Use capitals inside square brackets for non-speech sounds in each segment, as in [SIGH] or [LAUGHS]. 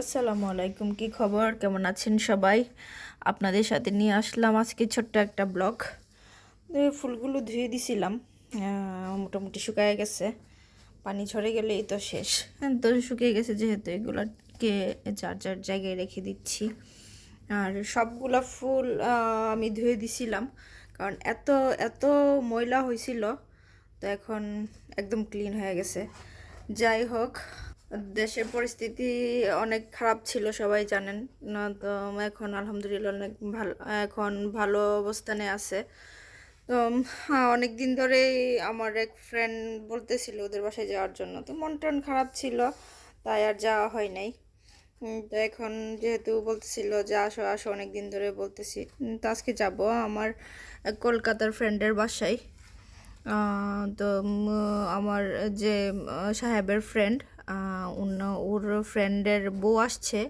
আসসালামু আলাইকুম কি খবর? কেমন আছেন সবাই? আপনাদের সাথে নিয়ে আসলাম আজকে ছোট্ট একটা ব্লগ। ফুলগুলো ধুয়ে দিছিলাম। মোটামুটি শুকায় গেছে। পানি ঝরে গেলেই তো শেষ। হ্যাঁ, তো শুকিয়ে গেছে যেহেতু এগুলোকে যার যার জায়গায় রেখে দিচ্ছি। আর সবগুলা ফুল আমি ধুয়ে দিছিলাম। কারণ এত এত ময়লা হয়েছিল তো এখন একদম ক্লিন হয়ে গেছে। যাই হোক দেশের পরিস্থিতি অনেক খারাপ ছিল, সবাই জানেন। তো এখন আলহামদুলিল্লাহ অনেক ভালো, এখন ভালো অবস্থানে আছে। তো অনেক দিন ধরেই আমার এক ফ্রেন্ড বলতেছিল ওদের বাসায় যাওয়ার জন্য। তো মন টন খারাপ ছিল, তাই আর যাওয়া হয় নাই। তো এখন যেহেতু বলতেছিল যে আসো আসো অনেক দিন ধরে বলতেছি। তো আজকে যাব আমার কলকাতার ফ্রেন্ডের বাসায়। তো আমার যে সাহেবের ফ্রেন্ড ওর ফ্রেন্ডের বউ আসছে।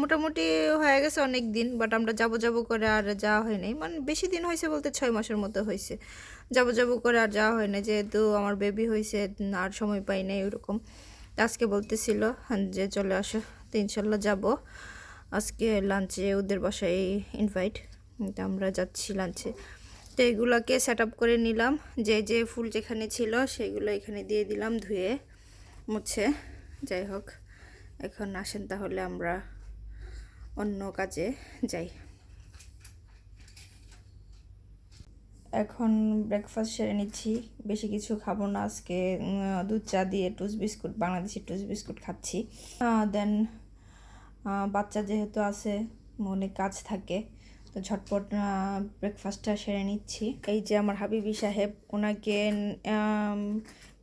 মোটামুটি হয়ে গেছে অনেক দিন বাট আমরা যাব যাব করে আর যাওয়া হয় নাই মানে বেশি দিন হয়েছে বলতে ছয় মাসের মতো হয়েছে। যাব যাব করে আর যাওয়া হয় না যেহেতু আমার বেবি হয়েছে, আর সময় পাই নাই ওরকম। আজকে বলতেছিল যে, চলে আসো, তো ইনশাল্লাহ যাব। আজকে লাঞ্চে ওদের বাসায় ইনভাইট তো আমরা যাচ্ছি লাঞ্চে তো এগুলোকে সেট আপ করে নিলাম। যে যে ফুল যেখানে ছিল, সেগুলো এখানে দিয়ে দিলাম ধুয়ে। মুছে। যাই হোক, এখন আসেন তাহলে আমরা অন্য কাজে যাই। এখন ব্রেকফাস্ট সেরে নিচ্ছি। বেশি কিছু খাব না আজকে। দুধ চা দিয়ে টুস বিস্কুট বাংলাদেশি টুস বিস্কুট খাচ্ছি। দেন বাচ্চা যেহেতু আছে, মনে কাজ থাকে, তো ঝটপট ব্রেকফাস্টটা সেরে নিচ্ছি। এই যে আমার হাবিবি সাহেব, ওনাকে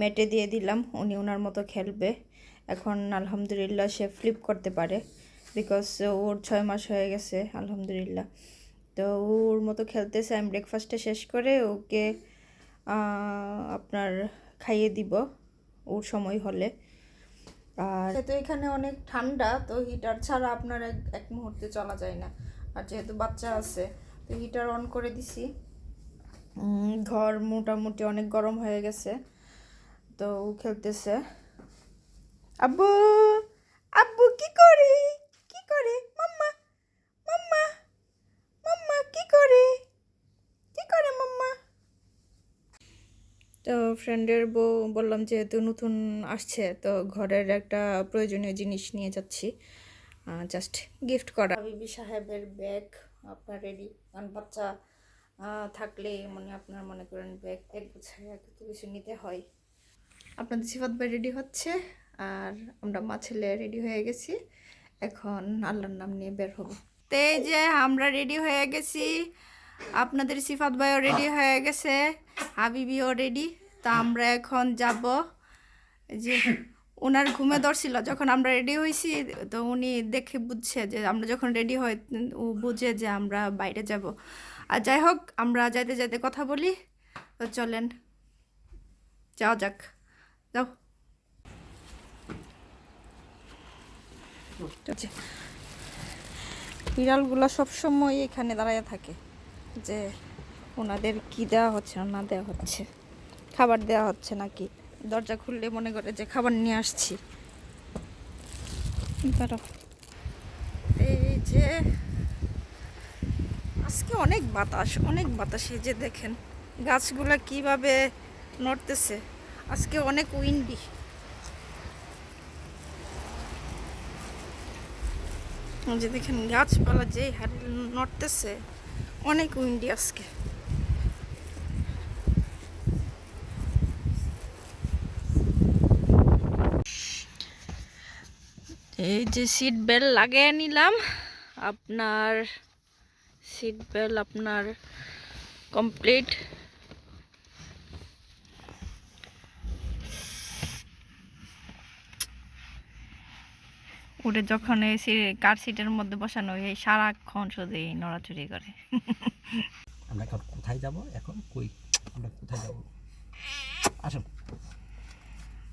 মেটে দিয়ে দিলাম উনি ওনার মতো খেলবে। এখন আলহামদুলিল্লাহ সে ফ্লিপ করতে পারে বিকজ ওর ছয় মাস হয়ে গেছে আলহামদুলিল্লাহ। তো ওর মতো খেলতেছে আমি ব্রেকফাস্টটা শেষ করে ওকে আপনার খাইয়ে দিব ওর সময় হলে। আর তো এখানে অনেক ঠান্ডা তো হিটার ছাড়া আপনার এক এক মুহূর্তে চলা যায় না। আর যেহেতু বাচ্চা আছে তো হিটার অন করে দিছি। ঘর মোটামুটি অনেক গরম হয়ে গেছে। তো ও খেলতেছে। আব্বু আব্বু, কি করে? কি করে? মাম্মা মাম্মা মাম্মা, কি করে? কি করে, মাম্মা? তো ফ্রেন্ডের বউ, বললাম যেহেতু নতুন আসছে, তো ঘরের একটা প্রয়োজনীয় জিনিস নিয়ে যাচ্ছি। জাস্ট গিফট করা। বিবি সাহেবের ব্যাগ আপনার রেডি কারণ বাচ্চা থাকলে মানে আপনার মনে করেন ব্যাগ এক গুছায় এত কিছু নিতে হয়। আপনাদের সিফাত ভাই রেডি হচ্ছে, আর আমরা মা ছেলে রেডি হয়ে গেছি। এখন আল্লাহর নাম নিয়ে বের হব। তো এই যে আমরা রেডি হয়ে গেছি, আপনাদের সিফাত ভাইও রেডি হয়ে গেছে, হাবিবিও রেডি তা আমরা এখন যাব যে ওনার ঘুমে ধরছিল, যখন আমরা রেডি হয়েছি তো উনি দেখে বুঝছে যে আমরা যখন রেডি হই ও বুঝে যে আমরা বাইরে যাব। আর যাই হোক, আমরা যাইতে যাইতে কথা বলি, তো চলেন, যাওয়া যাক। যাও। বিড়ালগুলো সবসময় এখানে দাঁড়ায় থাকে যে ওনাদের কি দেওয়া হচ্ছে না দেওয়া হচ্ছে, খাবার দেওয়া হচ্ছে নাকি? দরজা খুললে মনে করে যে খাবার নিয়ে আসছি। এই যে আজকে অনেক বাতাস অনেক বাতাস, এই যে দেখেন গাছগুলা কীভাবে নড়তেছে। আজকে অনেক উইন্ডি যে দেখেন, গাছপালা যে হারে নড়তেছে, অনেক উইন্ডি আজকে। এই যে সিট বেল্ট লাগিয়ে নিলাম। আপনার সিট বেল্ট আপনার কমপ্লিট উঠে যখন এই কার সিটের মধ্যে বসানো হয়, এই সারাক্ষণ শুধু এই নড়াচড়ি করে। আমরা এখন কোথায় যাব? এখন কই? আমরা কোথায় যাব? আসুন।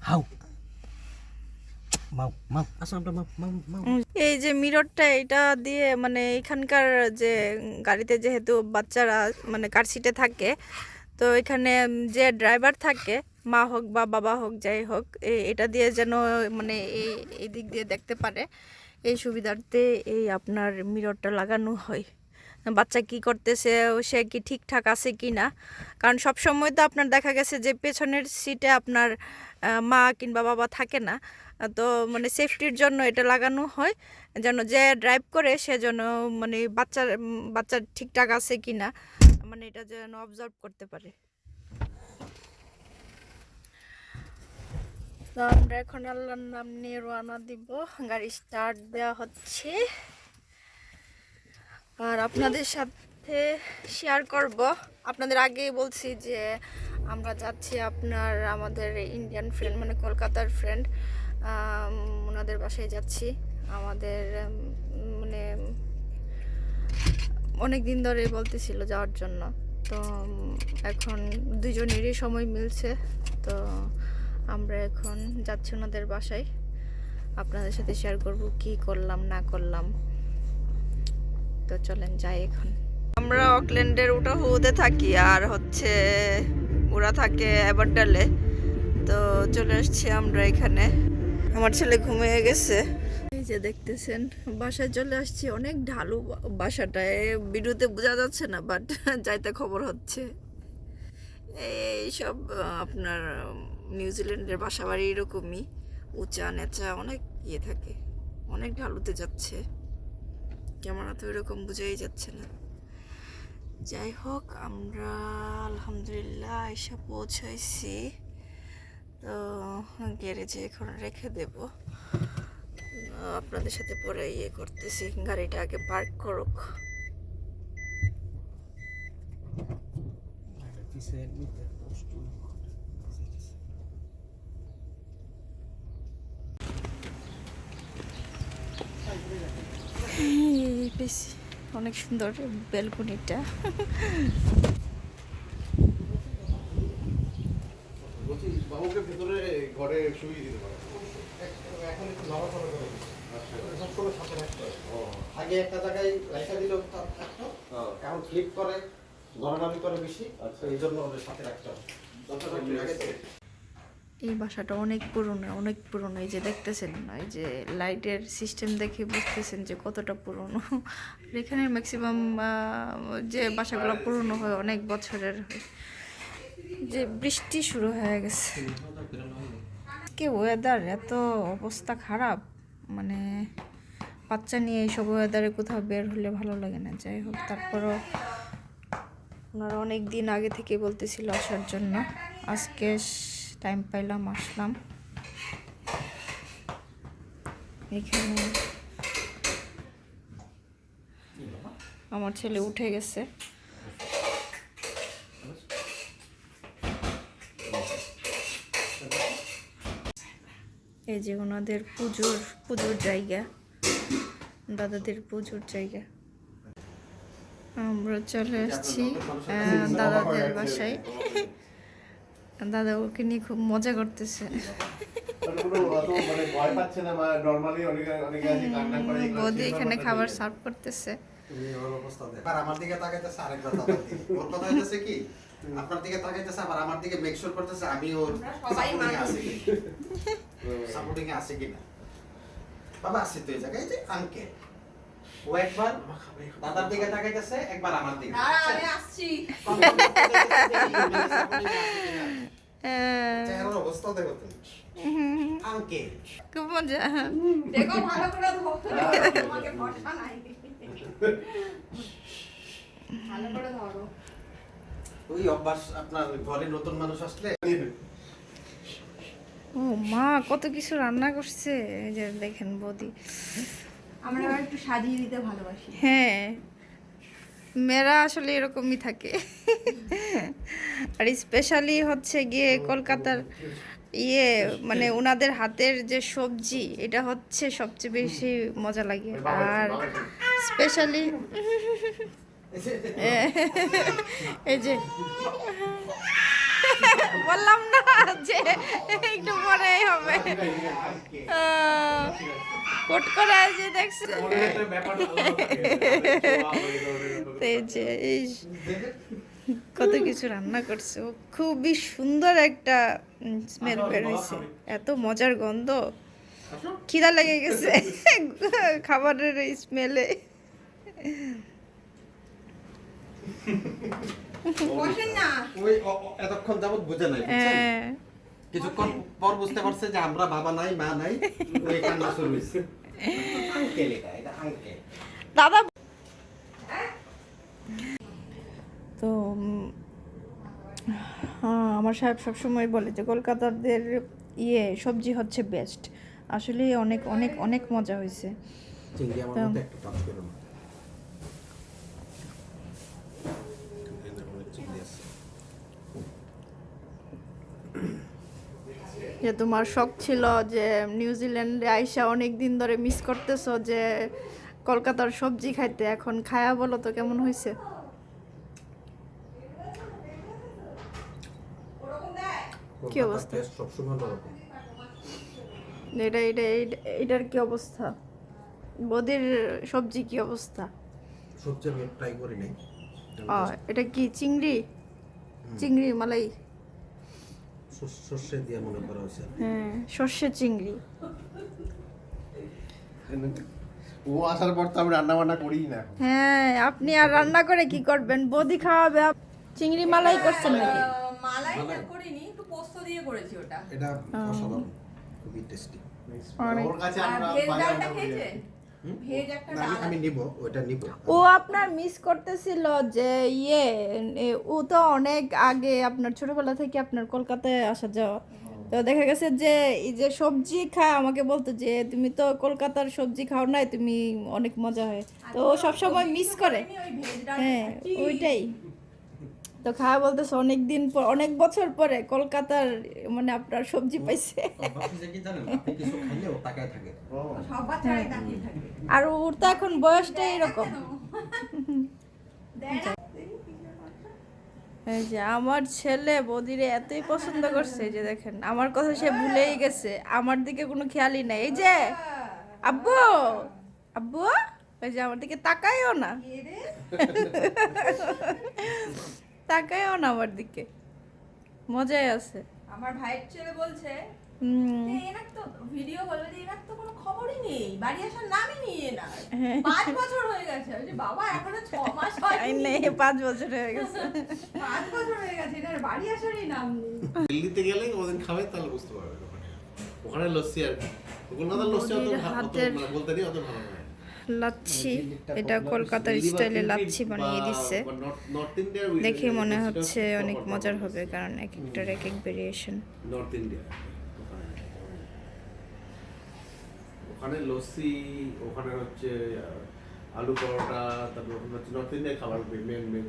হাউ। এই যে মিররটা এটা দিয়ে মানে এখানকার যে গাড়িতে যেহেতু বাচ্চারা মানে কার সিটে থাকে তো এখানে যে ড্রাইভার থাকে মা হোক বা বাবা হোক যাই হোক এটা দিয়ে যেন মানে এই দিক দিয়ে দেখতে পারে এই সুবিধার্থে এই আপনার মিররটা লাগানো হয়। বাচ্চা কি করতেছে সে কি ঠিকঠাক আছে কি না? কারণ সব সময় তো আপনার দেখা গেছে যে পেছনের সিটে আপনার মা কিংবা বাবা থাকে না। তো মানে সেফটির জন্য এটা লাগানো হয় যেন যে ড্রাইভ করে সে যেন মানে বাচ্চার উম, বাচ্চা ঠিকঠাক আছে কি না মানে এটা যেন অবজার্ভ করতে পারে। তো আমরা এখন আল্লাহর নাম নিয়ে রওনা দিব। গাড়ি স্টার্ট দেওয়া হচ্ছে। আর আপনাদের সাথে শেয়ার করব। আপনাদের আগেই বলছি যে আমরা যাচ্ছি আপনার আমাদের ইন্ডিয়ান ফ্রেন্ড মানে কলকাতার ফ্রেন্ড ওনাদের বাসায় যাচ্ছি। আমাদের মানে অনেক দিন ধরে বলতেছিল যাওয়ার জন্য। তো এখন দুজনেরই সময় মিলছে। তো আমরা এখন যাচ্ছি ওনাদের বাসায়। আপনাদের সাথে শেয়ার করব কি করলাম, না করলাম। তো চলেন যাই এখন। আমরা অকল্যান্ডের ওটা হুতে থাকি আর হচ্ছে ওরা থাকে অ্যাবারডালে। তো চলে আসছি আমরা এখানে। আমার ছেলে ঘুমিয়ে গেছে। এই যে দেখতেছেন, বাসায় চলে আসছি। অনেক ঢালু বাসাটায়। ভিডিওতে বোঝা যাচ্ছে না বাট যাইতে খবর হচ্ছে। এই সব আহ, আপনার নিউজিল্যান্ডের বাসা বাড়ি এরকমই। উঁচা নেচা অনেক ইয়ে থাকে। অনেক ঢালুতে যাচ্ছে। ক্যামেরা তো এরকম বোঝাই যাচ্ছে না। যাই হোক আমরা আলহামদুলিল্লাহ এসে পৌঁছাইছি। তো গ্যারেজে এখন রেখে দেব। আপনাদের সাথে পরে ইয়ে করতেছি। গাড়িটা আগে পার্ক করুক। কষ্ট এই বেশ অনেক সুন্দর ব্যালকনিটা। বলছি বাবুকে ভেতরে ঘরে শুয়ে দিতে পারো। এখন একটু নড়াচড়া করে দিচ্ছি। আচ্ছা। সাথে রাখতে আগে একটা জায়গায় রাখা দিল থাকতো। এখন ফ্লিপ করে। আচ্ছা। এই বাসাটা অনেক পুরনো অনেক পুরনো, এই যে দেখতেছেন এই যে লাইটের সিস্টেম দেখে বুঝতেছেন যে কতটা পুরনো। এখানে ম্যাক্সিমাম যে বাসাগুলো পুরনো হয় অনেক বছরের যে বৃষ্টি শুরু হয়ে গেছে। আজকে ওয়েদার এত অবস্থা খারাপ। মানে বাচ্চা নিয়ে এইসব ওয়েদারে কোথাও বের হলে ভালো লাগে না। যাই হোক, তারপরও ওনারা অনেক দিন আগে থেকে বলতেছিল আসার জন্য। আজকে টাইম পাইলাম, আসলাম। এখানে আমার ছেলে উঠে গেছে। এই যে ওনাদের পুজোর পুজোর জায়গা। দাদাদের পুজোর জায়গা। আমরা চলে আসছি আহ, দাদাদের বাসায়। দাদা ওকে নিয়ে খুব মজা করতেছে। মানে মানে আছে বৌদি এখানে খাবার সার্ভ করতেছে। তুমি ওর অবস্থা দেখ। আর আমার দিকে তাকাইতেছে আরেকবার দাদার দিকে ওর কথা হইতেছে কি আপনার দিকে তাকাইতেছে আবার আমার দিকে মেক শিওর করতেছে আমি ওর সাপোর্টিং আছে কি সাপোর্টিং আছে। কিনা? বাবা আসি তো এই জায়গায়। যে আঙ্কেল ও একবার দাদার দিকে তাকাইতেছে একবার আমার দিকে। আহ, চেহারার অবস্থা দেখো আঙ্কেল। খুব মজা। দেখো ভালো করে ধরো তোমাকে ভরসা নাই। ভালো করে ধরো। ওই অভ্যাস আপনার ঘরে নতুন মানুষ আসলে ও মা কত কিছু রান্না করছে। এই যে দেখেন বৌদি। আমরা একটু সাজিয়ে দিতে ভালোবাসি। হ্যাঁ মেয়েরা আসলে এরকমই থাকে। আর স্পেশালি হচ্ছে গিয়ে কলকাতার ইয়ে মানে ওনাদের হাতের যে সবজি, এটা হচ্ছে সবচেয়ে বেশি মজা লাগে। আর স্পেশালি এই যে, বললাম না। একটু পরেই হবে। কোট করে যে দেখছে কত কিছু রান্না করছে। ও খুবই সুন্দর একটা স্মেল বের এত মজার গন্ধ। খিদা লেগে গেছে। খাবারের স্মেলে ওই এতক্ষণ যাবত বুঝে নাই? হ্যাঁ। কিছুক্ষণ পর বুঝতে পারছে যে আমরা বাবা নাই মা নাই ওই কান্না শুরু হয়েছে। আঙ্কেল এটা এটা আঙ্কেল দাদা তো হ্যাঁ, আমার সাহেব সবসময় বলে যে কলকাতাদের ইয়ে সবজি হচ্ছে বেস্ট আসলে অনেক অনেক অনেক মজা হয়েছে চিংড়ি আমার মধ্যে একটু টাচ করো না চিংড়ি আছে যে তোমার শখ ছিল যে নিউজিল্যান্ডে আইসা অনেক দিন ধরে মিস করতেছো যে কলকাতার সবজি খাইতে এখন খায়া বলো তো কেমন হয়েছে কি অবস্থা? এটা এটা এটা- এটার কি অবস্থা? বদির সবজি কি অবস্থা? সবজি আমি ট্রাই করি নাই। এটা কি চিংড়ি? চিংড়ি মালাই? সর্ষে দিয়ে মনে করা হয়েছে হ্যাঁ সর্ষে চিংড়ি। ও আসার পর তো আমি রান্না বান্না করিই না হ্যাঁ আপনি আর রান্না করে কি করবেন? বদি খাওয়াবে আপ- চিংড়ি মালাই করছেন নাকি? আহ, মালাইটা করিনি একটু পোস্ত দিয়ে করেছি ওটা। এটা অসাধারণ খুবই টেস্টি অনেক। ওর কাছে আর আমরা ভেজ একটা ডাল আমি নিব নিব। ও আপনার মিস করতেছিল যে ইয়ে ও তো অনেক আগে আপনার ছোটবেলা থেকে আপনার কলকাতায় আসা যাওয়া। তো দেখা গেছে যে এই যে সবজি খায় আমাকে বলতো যে তুমি তো কলকাতার সবজি খাও নাই তুমি অনেক মজা হয়। তো ও সবসময় মিস করে। হ্যাঁ ওইটাই। তো খাওয়া বলতেছে অনেক দিন পর অনেক বছর পরে কলকাতার মানে আপনার সবজি পাইছে। ভাবছি কি জানেন আপনি কিছু খাইলেও তাকায় থাকে। সব বাচ্চারাই তাকিয়ে থাকে। আর ওর তো এখন বয়সটা এরকম। এই যে আমার ছেলে বদিরে এতই পছন্দ করছে যে দেখেন, আমার কথা সে ভুলেই গেছে, আমার দিকে কোনো খেয়ালই নাই। এই যে, আব্বু আব্বু, এই যে আমার দিকে তাকাইও না? তাকাইও না আমার দিকে। মজাই আছে। আমার ভাইয়ের ছেলে বলছে ভিডিও বলবে যে এনার তো কোনো খবরই নেই বাড়ি আসার নামই নেই এনার। হ্যাঁ। পাঁচ বছর হয়ে গেছে। আমি বাবা এখনও ছ মাস [LAUGHS] হয়নি। পাঁচ বছর হয়ে গেছে। [LAUGHS] পাঁচ বছর গেছে এনার বাড়ি আসারই নাম নেই। দিল্লিতে গেলে ওদিন খাবে তাহলে বুঝতে পারবেন ওখানে। ওখানে লস্যি আর কলকাতার লস্যি অত মোদির ভা- অত হাতের- বলতে নেই অত ভালো নয়। লাচ্ছি এটা কলকাতার স্টাইলে লাচ্ছি বানিয়ে দিচ্ছে দেখে মনে হচ্ছে অনেক মজার হবে কারণ এক একটার এক এক ভেরিয়েশন নর্থ ইন্ডিয়া। ওখানে লস্যি ওখানে হচ্ছে আলু পরোটা তারপর ওখানে হচ্ছে নর্থ ইন্ডিয়ার খাবার মেন মেন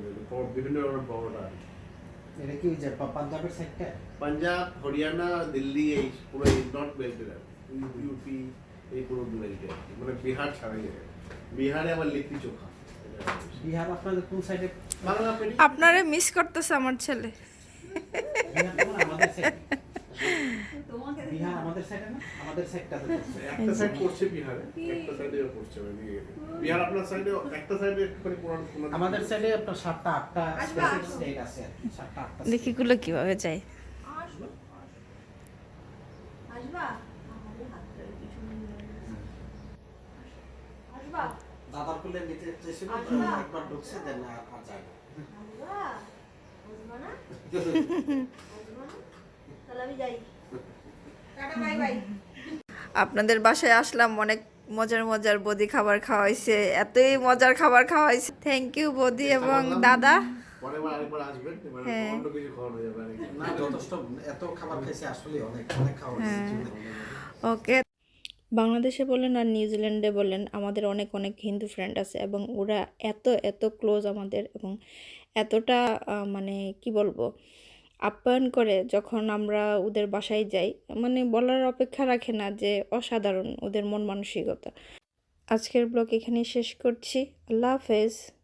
বিভিন্ন রকমের পরোটা এটা কি যে পাঞ্জাবের সাইডটা পাঞ্জাব হরিয়ানা দিল্লি এই পুরো এই নর্থ বেল্টের ইউপি এই পুরো বেল্টে আর কি। মানে বিহার ছাড়াই যায় বিহারে আবার লিট্টি চোখা। বিহার আপনাদের কোন সাইডে বাংলা আপনারে মিস করতেছে আমার ছেলে। আমাদের বিহার আমাদের সাইডে না? আমাদের সাইডটাতে পড়ছে। একটা সাইড করছে বিহারে একটা সাইডে করছে মানে বিহার আপনার সাইডে একটা সাইডে একটুখানি পুরান পুরান আমাদের সাইডে আপনার সাতটা আটটা স্পেসিফিক স্টেট আছে সাতটা আটটা দেখি গুলো কীভাবে যায়। আসব। আসবা? আমাদের হাত ধরে কিছু নিয়ে আসবা? দাদার কোলে নিতে চেয়েছিল একবার ঢুকছে দেন আর যায় [LAUGHS] না। তাহলে আমি যাই। আপনাদের বাসায় আসলাম অনেক মজার মজার বদি খাবার খাওয়াইছে এতই মজার খাবার খাওয়াইছে। থ্যাংক ইউ বদি এবং দাদা। হ্যাঁ। হ্যাঁ। ওকে। বাংলাদেশে বলেন আর নিউজিল্যান্ডে বলেন আমাদের অনেক অনেক হিন্দু ফ্রেন্ড আছে এবং ওরা এত এত ক্লোজ আমাদের এবং এতটা মানে কি বলব? আপ্যায়ন করে যখন আমরা ওদের বাসায় যাই মানে বলার অপেক্ষা রাখে না যে অসাধারণ ওদের মন মানসিকতা। আজকের ব্লগ এখানেই শেষ করছি। আল্লাহ হাফেজ।